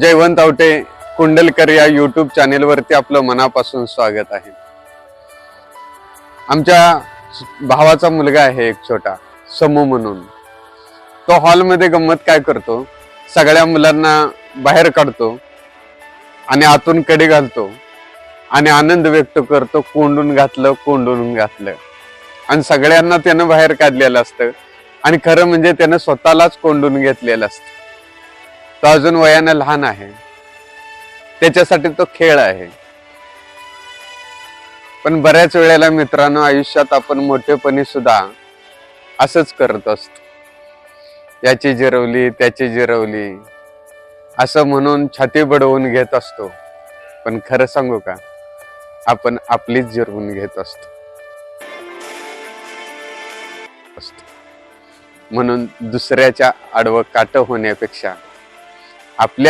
जयवंत आवटे कुंडलकर या युट्यूब चॅनेलवरती आपलं मनापासून स्वागत आहे. आमच्या भावाचा मुलगा आहे एक छोटा समू म्हणून. तो हॉलमध्ये गंमत काय करतो? सगळ्या मुलांना बाहेर काढतो आणि आतून कडे घालतो आणि आनंद व्यक्त करतो कोंडून घातलं कोंडून घातलं. आणि सगळ्यांना त्यानं बाहेर काढलेलं असतं आणि खरं म्हणजे त्यानं स्वतःलाच कोंडून घेतलेलं असतं. तो अजून वयानं लहान आहे. त्याच्यासाठी तो खेळ आहे. पण बऱ्याच वेळेला मित्रांनो आयुष्यात आपण मोठेपणी सुद्धा असंच करत असतो. याची जिरवली त्याची जिरवली असं म्हणून छाती बडवून घेत असतो. पण खरं सांगू का? आपण आपलीच जिरवून घेत असतो. असतो. म्हणून दुसऱ्याच्या आडवं काट होण्यापेक्षा आपल्या